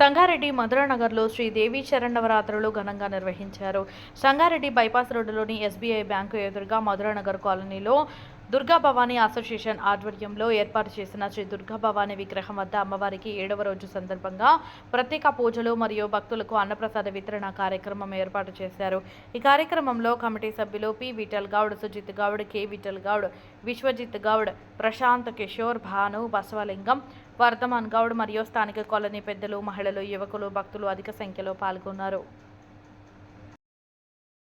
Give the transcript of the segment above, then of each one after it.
సంగారెడ్డి మధురానగర్లో శ్రీ దేవి శరణవరాత్రులు ఘనంగా నిర్వహించారు. సంగారెడ్డి బైపాస్ రోడ్డులోని ఎస్బీఐ బ్యాంకు ఎదురుగా మధురానగర్ కాలనీలో దుర్గా భవానీ అసోసియేషన్ ఆధ్వర్యంలో ఏర్పాటు చేసిన శ్రీ దుర్గా భవానీ విగ్రహం వద్ద అమ్మవారికి ఏడవ రోజు సందర్భంగా ప్రత్యేక పూజలు మరియు భక్తులకు అన్నప్రసాద వితరణ కార్యక్రమం ఏర్పాటు చేశారు. ఈ కార్యక్రమంలో కమిటీ సభ్యులు పి. విఠల్ గౌడ్ సుజిత్ గౌడ్ కె. విఠల్ గౌడ్ విశ్వజిత్ గౌడ్ ప్రశాంత్ కిషోర్ భాను బసవలింగం వర్ధమాన్ గౌడ్ మరియు స్థానిక కాలనీ పెద్దలు మహిళలు యువకులు భక్తులు అధిక సంఖ్యలో పాల్గొన్నారు.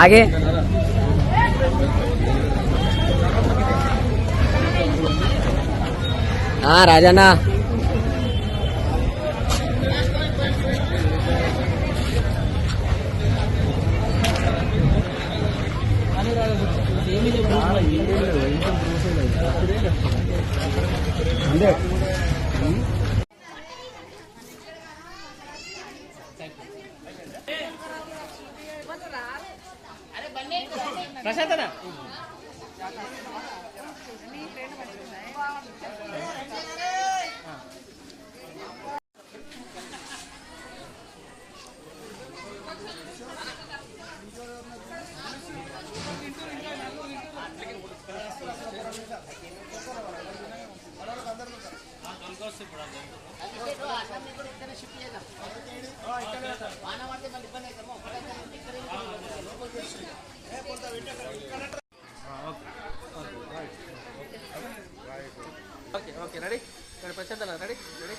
आगे। हाँ राजा ना అంటే ready Prashanth ready? Ready?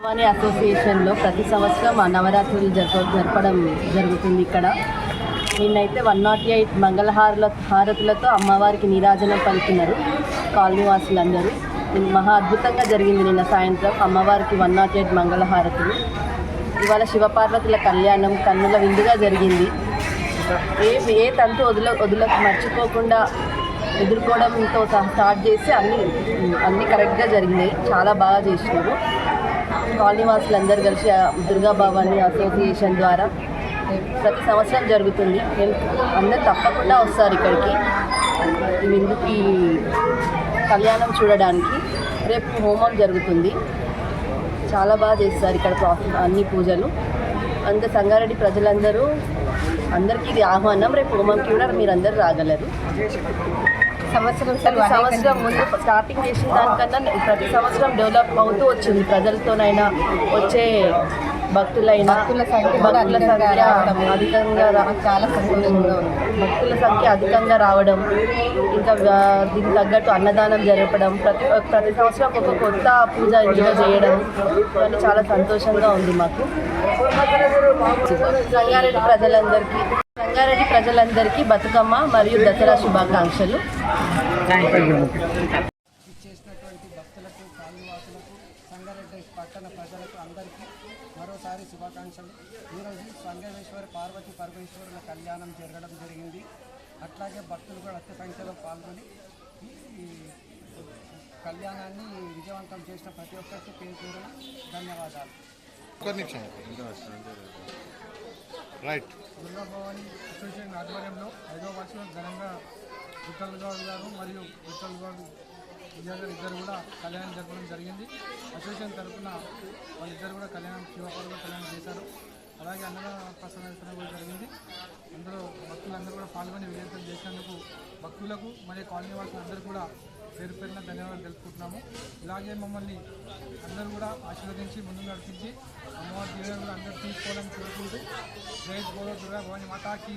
Bhavani అసోసియేషన్లో ప్రతి సంవత్సరం ఆ నవరాత్రులు జరప జరపడం జరుగుతుంది ఇక్కడ. నిన్నైతే వన్ నాట్ ఎయిట్ మంగళహారుల హారతులతో అమ్మవారికి నీరాజనం పలికినారు కాలనీ వాసులందరూ నిన్న మహా అద్భుతంగా జరిగింది నిన్న సాయంత్రం అమ్మవారికి వన్ నాట్ ఎయిట్ మంగళహారతులు ఇవాళ శివపార్వతుల కళ్యాణం కన్నుల విందుగా జరిగింది. ఏ ఏ తంతు వదుల వదులకు మర్చిపోకుండా ఎదుర్కోవడంతో స్టార్ట్ చేసి అన్ని అన్ని కరెక్ట్గా జరిగినాయి. చాలా బాగా చేసినారు. కాలనీ అందరు కలిసి ఆ దుర్గా భవాని అసోసియేషన్ ద్వారా ప్రతి సంవత్సరం జరుగుతుంది. అందరూ అందరు తప్పకుండా వస్తారు ఇక్కడికి. ఈ విందుకి కళ్యాణం చూడడానికి రేపు హోమం జరుగుతుంది. చాలా బాగా చేస్తారు ఇక్కడ అన్ని పూజలు. అంత సంగారెడ్డి ప్రజలందరూ అందరికీ ఇది ఆహ్వానం రేపు హోమంకి కూడా మీరందరూ రాగలరు. సంవత్సరం సంవత్సరం ముందు స్టార్టింగ్ చేసిన దానికన్నా ప్రతి సంవత్సరం డెవలప్ అవుతూ వచ్చింది. ప్రజలతోనైనా వచ్చే భక్తులైనా భక్తుల సంఖ్య అధికంగా రా- చాలా సంతోషంగా ఉంది. భక్తుల సంఖ్య అధికంగా రావడం ఇంకా దీనికి తగ్గట్టు అన్నదానం జరపడం ప్రతి ప్రతి సంవత్సరం ఒక కొత్త పూజ ఇందులో చేయడం ఇవన్నీ చాలా సంతోషంగా ఉంది మాకు. సంగారెడ్డి ప్రజలందరికీ సంగారెడ్డి ప్రజలందరికీ బతుకమ్మ మరియు దసరా శుభాకాంక్షలు. సంగారెడ్డి పట్టణ ప్రజలకు అందరికీ మరోసారి శుభాకాంక్షలు. ఈరోజు సంగమేశ్వరి పార్వతి పరమేశ్వరుల కళ్యాణం జరగడం జరిగింది. అట్లాగే భక్తులు కూడా అత్య సంఖ్యలో పాల్గొని ఈ- కళ్యాణాన్ని విజయవంతం చేసిన ప్రతి ఒక్కరికి పేరు పేరున ధన్యవాదాలు. రైట్. దుర్గాభవాని అసోసియేషన్ ఆధ్వర్యంలో ఐదో వర్షంలో ఘనంగా విఠల్ గౌడ్ గారు మరియు విఠల్ గౌడ్ విద్యార్థులు ఇద్దరు కూడా కళ్యాణం జరపడం జరిగింది. అసోసియేషన్ తరఫున వాళ్ళిద్దరు కూడా కళ్యాణం శివపర్వ కళ్యాణం చేశారు. అలాగే అన్నదాన ప్రసాదం కూడా జరిగింది. అందులో భక్తులందరూ కూడా పాల్గొని విజయంతం చేసినందుకు భక్తులకు మరియు కాలనీ వాసులందరూ కూడా పేరు పేరున ధన్యవాదాలు తెలుపుకుంటున్నాము. ఇలాగే మమ్మల్ని అందరూ కూడా ఆశీర్వదించి ముందు నడిపించి అమ్మవారి దీవెనలు అందరూ తీసుకోవాలని కోరుకుంటూ జై గోడ దుర్గా భవాని మాతాకి.